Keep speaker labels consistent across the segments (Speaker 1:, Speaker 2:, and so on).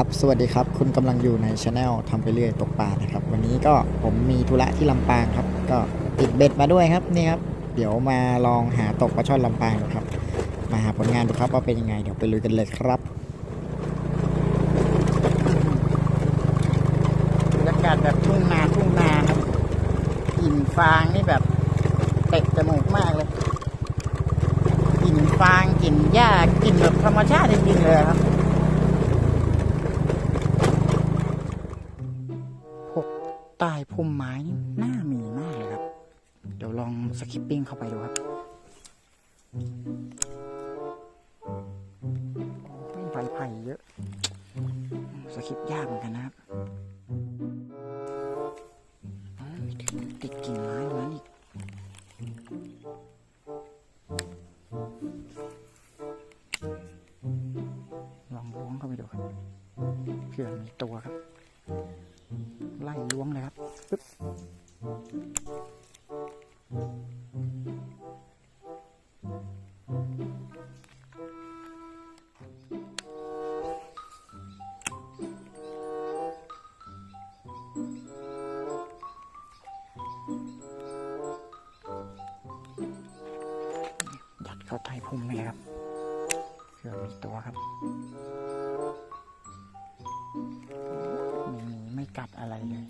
Speaker 1: ครับ สวัสดีครับ คุณกำลังอยู่ในช anel ทำไปเรื่อยตกปลานะครับ วันนี้ก็ผมมีธุระที่ลำปางครับ ก็ติดเบ็ดมาด้วยครับนี่ครับ เดี๋ยวมาลองหาตกปลาช่อนลำปางดูครับ มาหาผลงานดูครับว่าเป็นยังไง เดี๋ยวไปลุยกันเลยครับบรรยากาศแบบทุ่งนาทุ่งนาครับกลิ่นฟางนี่แบบเตะจมูกมากเลยกลิ่นฟางกลิ่นหญ้ากลิ่นแบบธรรมชาติจริงๆเลยครับ มไม้นี่น่ามีมากเลยครับ เดี๋ยวลองสคิปปิ้งเข้าไปดูครับโอ้ยใบไผ่เยอะสคิปยากเหมือนกันนะครับ กัดอะไรเลย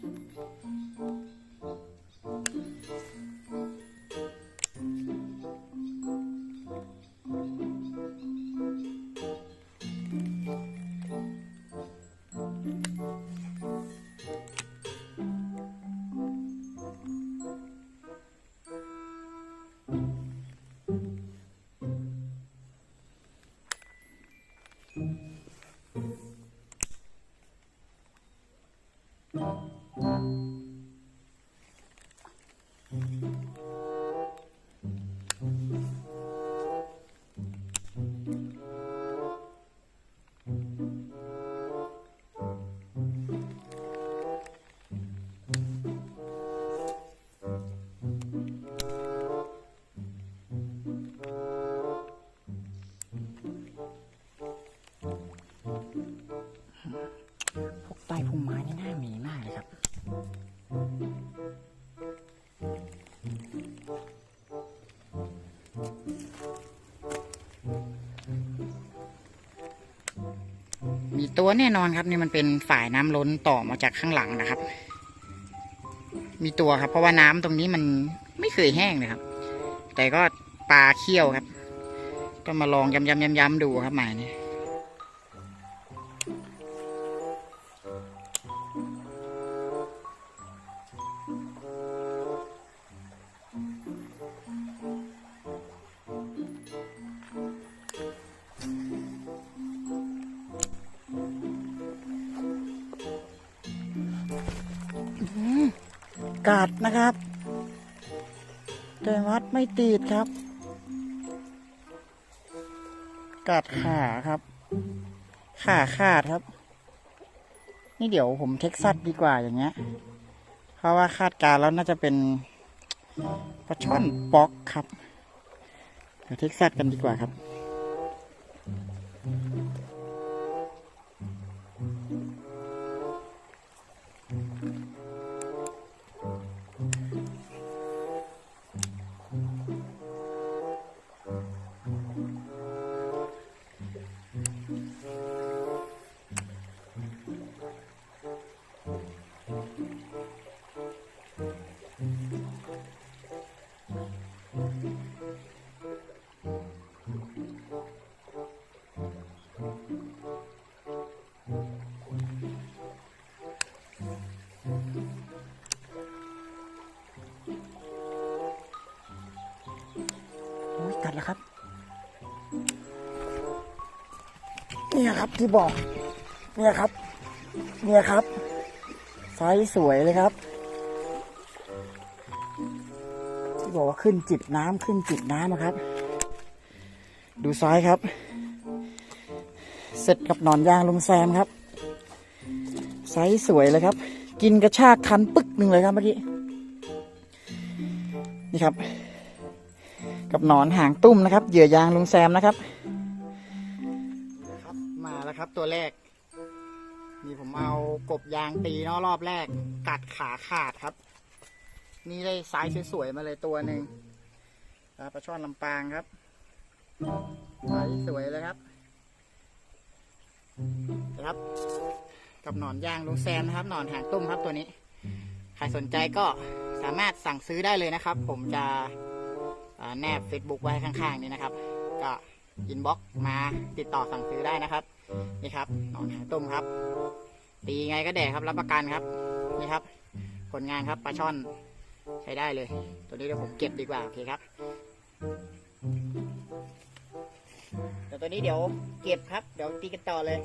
Speaker 1: มีตัวแน่นอนครับนี่มันเป็นฝ่ายน้ำล้นต่อมาจากข้างหลังนะครับ มีตัวครับ เพราะว่าน้ำตรงนี้มันไม่เคยแห้งเลยครับ แต่ก็ปลาเคี่ยวครับ ก็มาลองย้ำๆย้ำๆดูครับหมายนี้ กัดนะครับแต่วัดไม่ติดครับกัดขาครับ ขาขาดครับ นี่เดี๋ยวผมเท็กซัสดีกว่าอย่างเงี้ย เพราะว่าคาดการแล้วน่าจะเป็นปลาช่อนป๊อกครับเดี๋ยวเท็กซัสกันดีกว่าครับ ที่บอก เนี่ยครับ เนี่ยครับไซส์สวยเลยครับ ที่บอกว่าขึ้นจิบน้ำขึ้นจิบน้ำนะครับ ดูซ้ายครับ เสร็จกับหนอนยางลุงแซมครับไซส์สวยเลยครับ กินกระชากคันปึ๊กหนึ่งเลยครับเมื่อกี้นี่ครับ กับหนอนหางตุ้มนะครับเหยื่อยางลุงแซมนะครับ ครับมาแล้วครับ ตัวแรก นี่ผมเอากบยางตีเนาะรอบแรก กัดขาขาดครับ นี่ได้ไซส์สวยๆมาเลยตัวหนึ่งปลาช่อนลำปางครับไซส์สวยเลยครับนะครับ กับหนอนย่างลุงแซมนะครับ หนอนหางตุ้มครับตัวนี้ ใครสนใจก็สามารถสั่งซื้อได้เลยนะครับ ผมจะแนบ Facebook ไว้ข้าง ๆ นี้นะครับ ก็อินบ็อกมาติดต่อสั่งซื้อได้นะครับ นี่ครับหนอนหางตุ้มครับ ตีไงก็แดกครับรับประกันครับ นี่ครับ ผลงานครับปลาช่อนใช้ได้เลย ตัวนี้เดี๋ยวผมเก็บดีกว่าโอเคครับแต่ตัวนี้เดี๋ยวเก็บครับ เดี๋ยวตีกันต่อเลย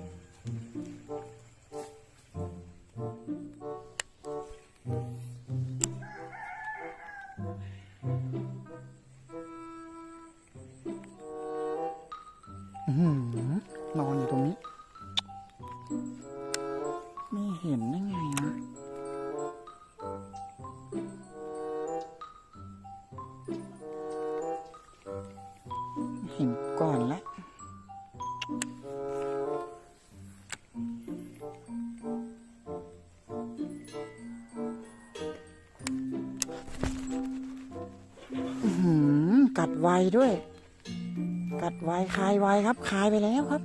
Speaker 1: วด้วย กัดไวคายไวครับคายไปแล้วครับ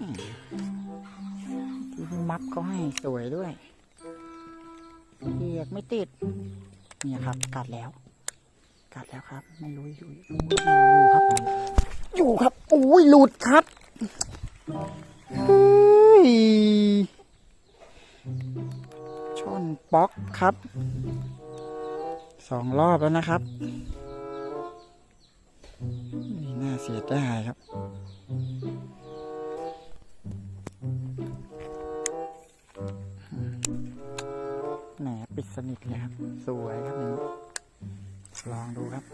Speaker 1: อืมที่พี่มัฟเขาให้สวยด้วยเรียกไม่ติดเนี่ยครับ กัดแล้ว กัดแล้วครับ ไม่รู้อยู่อยู่อยู่ครับ อยู่ครับโอ้ยหลุดครับเฮ้ยช่อนป๊อกครับสองรอบแล้วนะครับ นี่น่าเสียดายครับ แหนปิดสนิทเลยครับ สวยครับนี้ลองดูครับ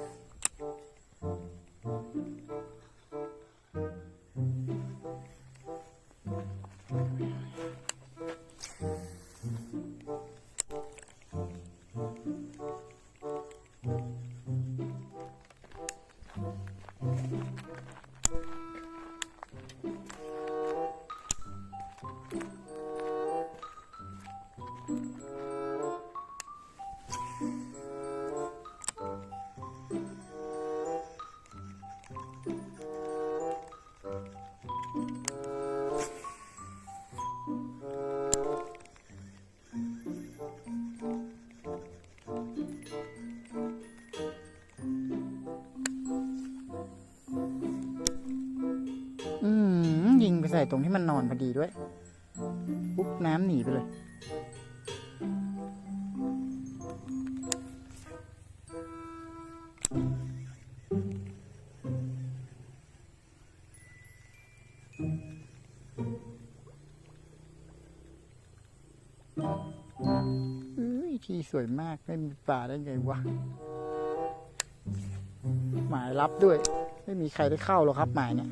Speaker 1: ใส่ตรงที่มันนอนพอดีด้วย ปุ๊บน้ำหนีไปเลยเอ้ยที่สวยมาก ไม่มีป่าได้ไงวะ หมายรับด้วย ไม่มีใครได้เข้าหรอกครับหมายเนี่ย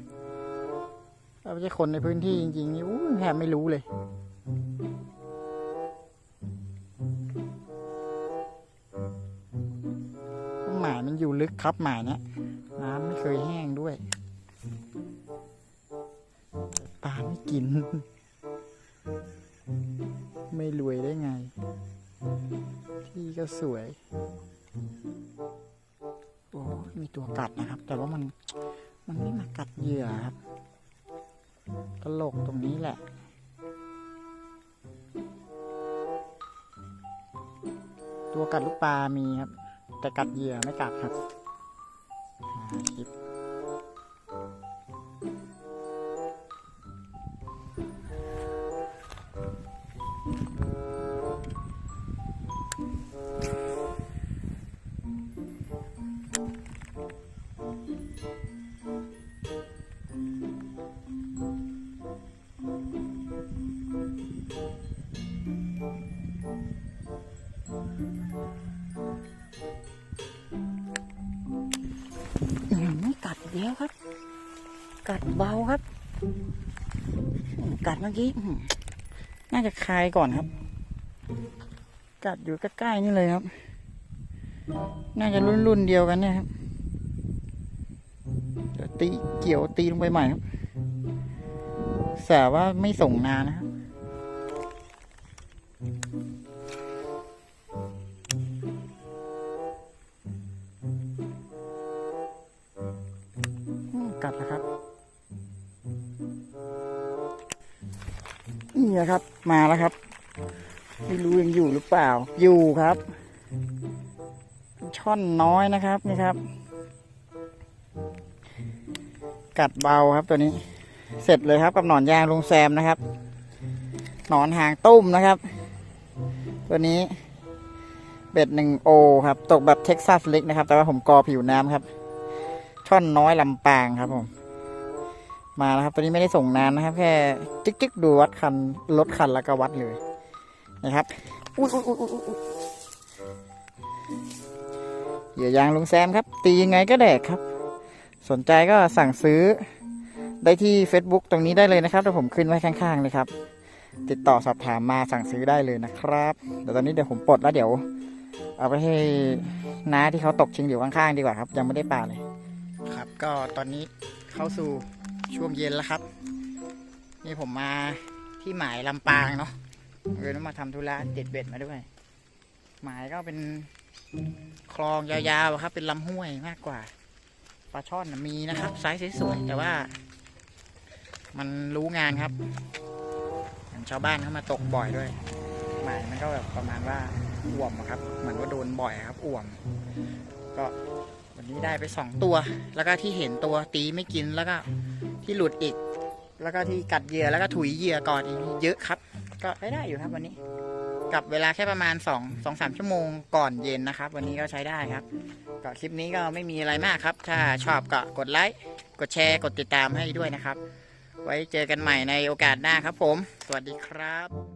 Speaker 1: ถ้าไม่ใช่คนในพื้นที่จริงๆนี่แทบไม่รู้เลย หมายมันอยู่ลึกครับหมายเนี้ยน้ำไม่เคยแห้งด้วยปลาไม่กิน ไม่รวยได้ไง ที่ก็สวยโอ้มีตัวกัดนะครับ แต่ว่ามันมันไม่มากัดเหยื่อครับ ก็หลกตรงนี้แหละตัวกัดลูกปลามีครับ แต่กัดเหยื่อไม่กัดครับ กัดเมื่อกี้น่าจะคายก่อนครับ กัดอยู่ใกล้ๆนี่เลยครับ น่าจะรุ่นรุ่นๆเดียวกันเนี่ยครับเดี๋ยวตีเกี่ยวตีลงไปใหม่ครับแต่ว่าไม่ส่งนานนะครับอืมกัดแล้วครับ นี่นะครับ มาแล้วครับ ไม่รู้ยังอยู่หรือเปล่า อยู่ครับ ช่อนน้อยนะครับนี่ครับ กัดเบาครับตัวนี้ เสร็จเลยครับกับหนอนยางลุงแซมนะครับ หนอนหางตุ้มนะครับ ตัวนี้ เบ็ดหนึ่งโอครับ ตกแบบเท็กซัสเล็กนะครับ แต่ว่าผมกอผิวน้ำครับ ช่อนน้อยลำปางครับผม มาแล้วครับตัวนี้ไม่ได้ส่งนานนะครับ แค่จึ๊กจึ๊กดูวัดคันลดคันแล้วก็วัดเลยนะครับอุ้ยอุ้ยอุ้ยอุ้ยเหยื่อยางลุงแซมครับ ตียังไงก็แดกครับ สนใจก็สั่งซื้อได้ที่ Facebook ตรงนี้ได้เลยนะครับเดี๋ยวผมขึ้นไว้ข้างๆเลยครับ ติดต่อสอบถามมาสั่งซื้อได้เลยนะครับเดี๋ยวตอนนี้เดี๋ยวผมปลดแล้วเดี๋ยว เอาไปให้น้าที่เขาตกชิงอยู่ข้างๆดีกว่าครับ ยังไม่ได้ปลาเลย ครับ ก็ตอนนี้เข้าสู่ ช่วงเย็นแล้วครับ นี่ผมมาที่หมายลำปางเนาะเลยต้ออมาทำธุระเด็ดเบ็ดมาด้วย หมายก็เป็นคลองยาวๆครับเป็นลำห้วยมากกว่าปลาช่อนมีนะครับไซส์สวยๆแต่ว่า มันรู้งานครับอย่างชาวบ้านเขามาตกบ่อยด้วย หมายมันก็แบบประมาณว่าอ่วมครับ เหมือนว่าโดนบ่อยครับอ่วม ก็วันนี้ได้ไปสองตัว แล้วก็ที่เห็นตัวตีไม่กินแล้วก็ ที่หลุดอีก แล้วก็ที่กัดเหยื่อแล้วก็ถุยเหยื่อก่อนอีกเยอะครับ ก็ได้ได้อยู่ครับวันนี้ กับเวลาแค่ประมาณ2 2 3ชั่วโมงก่อนเย็นนะครับ วันนี้ก็ใช้ได้ครับ ก็คลิปนี้ก็ไม่มีอะไรมากครับ ถ้าชอบก็กดไลค์กดแชร์กดติดตามให้ด้วยนะครับ ไว้เจอกันใหม่ในโอกาสหน้าครับผม สวัสดีครับ